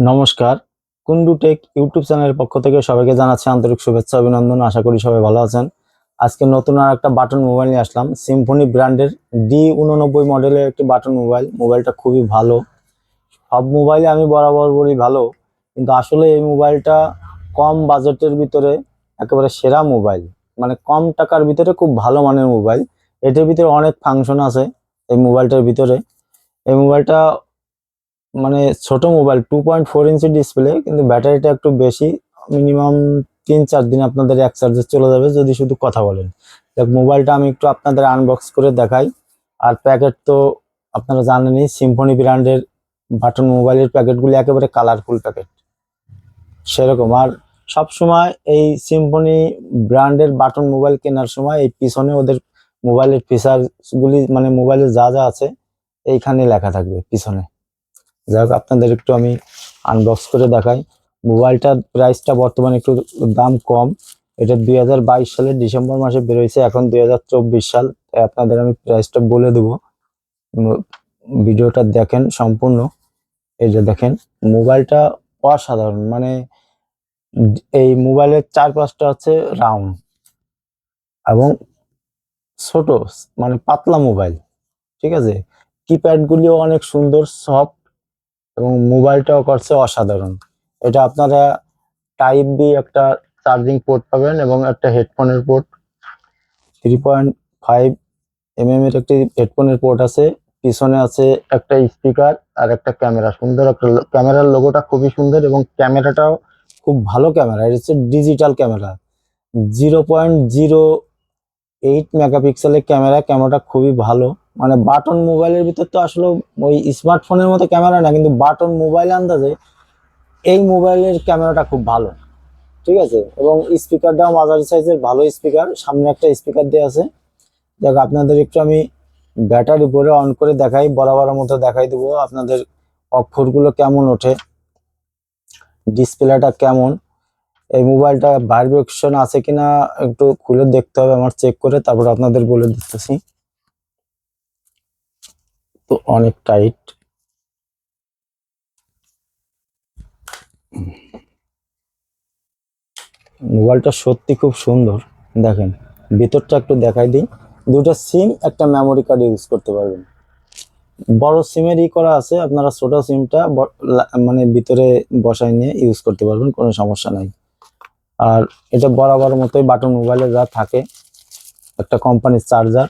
নমস্কার। Kundu take YouTube চ্যানেলের পক্ষ থেকে সবাইকে জানাচ্ছি আন্তরিক শুভেচ্ছা, অভিনন্দন, আশা করি সবাই ভালো আছেন। আজকে নতুন আর একটা বাটন মোবাইল নিয়ে আসলাম। সিম্ফনি ব্র্যান্ডের ডি উননব্বই মডেলের একটি বাটন মোবাইল। মোবাইলটা খুবই ভালো। সব মোবাইলে আমি বরাবর বলি ভালো, কিন্তু আসলে এই মোবাইলটা কম বাজেটের ভিতরে একেবারে সেরা মোবাইল। মানে কম টাকার ভিতরে খুব ভালো মানের মোবাইল। এটার ভিতরে অনেক ফাংশন আছে এই মোবাইলটার ভিতরে। এই মোবাইলটা মানে ছোট mobile two point four inch display কিন্তু ব্যাটারিটা একটু বেশি মিনিমাম তিন চার দিন আপনাদের এক চার্জে চলে যাবে যদি শুধু কথা বলেন। দেখ, মোবাইলটা আমি একটু আপনাদের আনবক্স করে দেখাই। আর প্যাকেট তো আপনারা জানেনই সিম্ফনি ব্র্যান্ডের বাটন মোবাইলের প্যাকেটগুলি একেবারে কালারফুল প্যাকেট সেরকম। আর সব সময় এই সিম্ফনি ব্র্যান্ডের বাটন মোবাইল কেনার সময় এই পিছনে ওদের মোবাইলের ফিচারগুলি মানে মোবাইলে যা যা আছে, এইখানে লেখা থাকবে, পিছনে। যাই হোক আপনাদের একটু আমি আনবক্স করে দেখাই। মোবাইলটার প্রাইসটা বর্তমানে একটু দাম কম। এটা দুই হাজার বাইশ সালের ডিসেম্বর মাসে বেরোয়েছে এখন দুই হাজার চব্বিশ সাল। আপনাদের আমি প্রাইসটা বলে দেবো। ভিডিওটা দেখেন সম্পূর্ণ। এই যে দেখেন, মোবাইলটা অসাধারণ। মানে এই মোবাইলের চার পাঁচটা হচ্ছে রাউন্ড এবং ছোট মানে পাতলা মোবাইল। ঠিক আছে? কিপ্যাডগুলিও অনেক সুন্দর সফট এবং মোবাইলটাও করছে অসাধারণ। এটা আপনারা টাইপ বি একটা চার্জিং পোর্ট পাবেন এবং একটা হেডফোনের port. Three point five M M এর একটি হেডফোনের পোর্ট আছে। পিছনে আছে একটা স্পিকার আর একটা ক্যামেরা। সুন্দর একটা ক্যামেরার লোগোটা খুবই সুন্দর এবং ক্যামেরাটাও খুব ভালো ক্যামেরা। এটা হচ্ছে digital camera. Zero point zero eight মেগাপিক্সেলের ক্যামেরা। ক্যামেরাটা খুবই ভালো। মানে বাটন মোবাইলের ভিতর তো আসলে ওই স্মার্টফোনের মতো ক্যামেরা না, কিন্তু বাটন মোবাইল আন্দাজে এই মোবাইলের ক্যামেরাটা খুব ভালো। ঠিক আছে? এবং স্পিকারটাও মাঝারি সাইজের ভালো স্পিকার সামনে একটা স্পিকার দেওয়া আছে। দেখ, আপনাদের একটু আমি ব্যাটারি পরে অন করে দেখাই, বরাবর মতো দেখাই দেবো। আপনাদের অক্ষরগুলো কেমন ওঠে ডিসপ্লেটা কেমন, এই মোবাইলটা ভাইব্রেশন আছে কিনা একটু খুলে দেখতে হবে, আমার চেক করে তারপর আপনাদের বলে দিতেছি। তো অনেক টাইট মোবাইলটা সত্যি খুব সুন্দর। দেখেন, ভিতরটা একটু দেখাই দিই। দুটো সিম একটা মেমোরি কার্ড ইউজ করতে পারবেন। বড় সিমের ই করা আছে, আপনারা ছোট সিমটা মানে ভিতরে বসাই নিয়ে ইউজ করতে পারবেন, কোনো সমস্যা নাই। আর এটা বরাবর মতোই বাটন মোবাইলে যা থাকে, একটা কোম্পানির চার্জার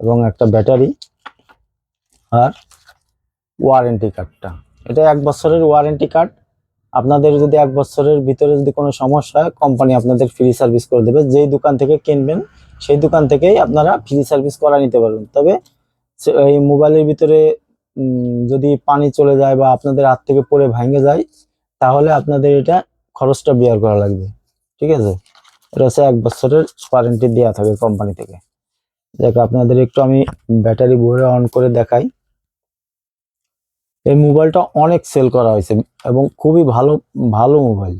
এবং একটা ব্যাটারি আর ওয়ারেন্টি কার্ডটা এটা এক বছরের ওয়ারেন্টি কার্ড আপনাদের যদি এক বছরের ভিতরে যদি কোনো সমস্যা হয় কোম্পানি আপনাদের ফ্রি সার্ভিস করে দেবে। যেই দোকান থেকে কিনবেন, সেই দোকান থেকেই আপনারা ফ্রি সার্ভিস করা নিতে পারবেন। তবে এই মোবাইলের ভিতরে যদি পানি চলে যায় বা আপনাদের হাত থেকে পড়ে ভেঙে যায়, তাহলে আপনাদের এটা খরচটা বিয়ার করা লাগবে। ঠিক আছে? এটা হচ্ছে এক বছরের ওয়ারেন্টি দেওয়া থাকে কোম্পানি থেকে। দেখ আপনাদের একটু আমি ব্যাটারি ভরে অন করে দেখাই। এই মোবাইলটা অনেক সেল করা হয়েছে এবং খুবই ভালো ভালো মোবাইল।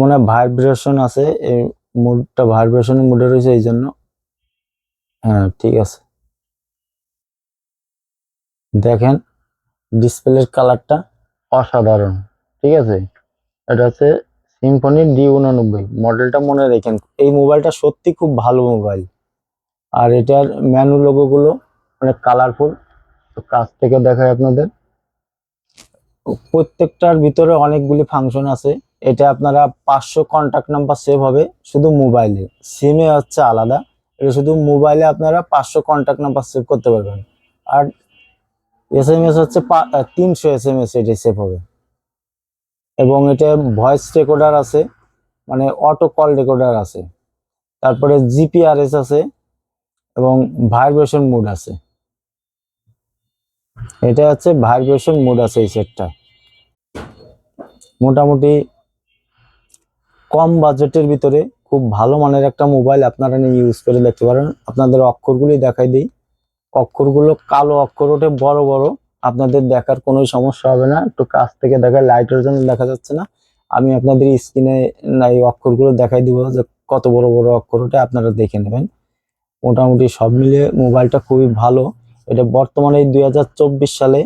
মনে হয় ভাইব্রেশন আছে, এই মুডটা ভাইব্রেশন মুডে রয়েছে এই জন্য। হ্যাঁ ঠিক আছে। দেখেন ডিসপ্লের কালারটা অসাধারণ, ঠিক আছে? এটা হচ্ছে সিম্ফনি ডি উনানব্বই মডেলটা মনে রেখেন। এই মোবাইলটা সত্যি খুব ভালো মোবাইল। আর এটার ম্যানু লোগোগুলো অনেক কালারফুল তো কাছ থেকে দেখায় আপনাদের। প্রত্যেকটার ভিতরে অনেকগুলি ফাংশন আছে। এটা আপনারা পাঁচশো কন্ট্যাক্ট নাম্বার সেভ হবে শুধু মোবাইলে সিমে হচ্ছে আলাদা। এটা শুধু মোবাইলে আপনারা পাঁচশো কন্ট্যাক্ট নাম্বার সেভ করতে পারবেন। আর এস এম এস হচ্ছে তিনশো এস এম এস এটা সেভ হবে। এবং এটা ভয়েস রেকর্ডার আছে। মানে অটো কল রেকর্ডার আছে। তারপরে জিপিআরএস আছে। এবং ভাইব্রেশন মুড আছে। এটা হচ্ছে ভাইব্রেশন মুড আছে এই সেটটা মোটামুটি কম বাজেটের ভিতরে খুব ভালো মানের একটা মোবাইল আপনারা নিয়ে ইউজ করে দেখতে পারেন। আপনাদের অক্ষরগুলি দেখাই দিই। অক্ষরগুলো কালো অক্ষর ওঠে, বড় বড়। আপনাদের দেখার কোনো সমস্যা হবে না। একটু কাছ থেকে দেখা লাইটের জন্য দেখা যাচ্ছে না। আমি আপনাদের স্ক্রিনে এই অক্ষরগুলো দেখাই দিব যে কত বড় বড় অক্ষর ওঠে, আপনারা দেখে নেবেন। মোটামুটি সব মিলিয়ে মোবাইলটা খুবই ভালো। এটা বর্তমানে এই দু হাজার চব্বিশ সালে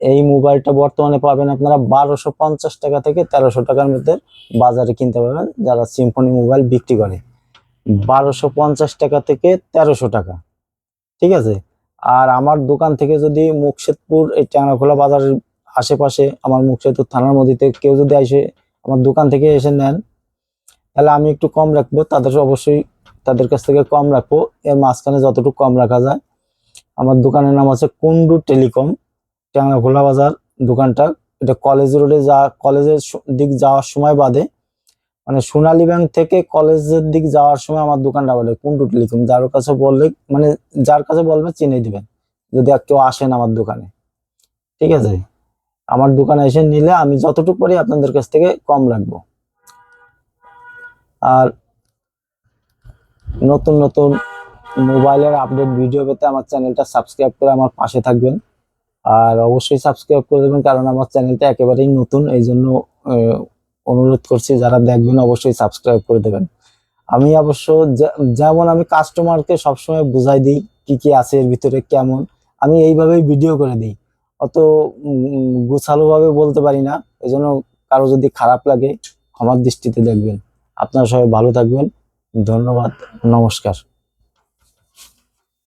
এই মোবাইলটা বর্তমানে পাবেন আপনারা বারোশো পঞ্চাশ টাকা থেকে তেরোশো টাকার মধ্যে বাজারে কিনতে পারবেন যারা সিম্ফনি মোবাইল বিক্রি করে। বারোশো পঞ্চাশ টাকা থেকে তেরোশো টাকা, ঠিক আছে? আর আমার দোকান থেকে যদি মুকশেদপুর এই ট্যাংরাখোলা বাজারের আশেপাশে আমার মুকশেদপুর থানার মধ্যে কেউ যদি এসে আমার দোকান থেকে এসে নেন, তাহলে আমি একটু কম রাখব, তাদের অবশ্যই তাদের কাছ থেকে কম রাখব। এর মাঝখানে যতটুকু কম রাখা যায়। আমার দোকানের নাম আছে কুন্ডু টেলিকম। ট্যাংরাখোলা বাজার দোকানটা। এটা কলেজ রোডে যা, কলেজের দিক যাওয়ার সময় বাদে। মানে সোনালী ব্যাংক থেকে কলেজের দিক যাওয়ার সময় আমার দোকানটা বলে কুন্ডু টেলিকম। যার কাছে বললে মানে যার কাছে বলবে চিনে দিবেন। যদি কেউ আসেন আমার দোকানে। ঠিক আছে? আমার দোকানে এসে নিলে আমি যতটুকু পারি আপনাদের কাছ থেকে কম রাখব। আর নতুন নতুন মোবাইলের আপডেট ভিডিও পেতে আমার চ্যানেলটা সাবস্ক্রাইব করে আমার পাশে থাকবেন। আর অবশ্যই সাবস্ক্রাইব করে দেবেন, কারণ আমার চ্যানেলটা একেবারেই নতুন, এই জন্য অনুরোধ করছি, যারা দেখবেন অবশ্যই সাবস্ক্রাইব করে দেবেন। আমি অবশ্য যেমন আমি কাস্টমারকে সবসময় বুঝাই দিই, কি কি আছে এর ভিতরে, কেমন, আমি এইভাবেই ভিডিও করে দিই। অত গুছালো ভাবে বলতে পারি না এই জন্য কারও যদি খারাপ লাগে, ক্ষমার দৃষ্টিতে দেখবেন। আপনারা সবাই ভালো থাকবেন। ধন্যবাদ নমস্কার।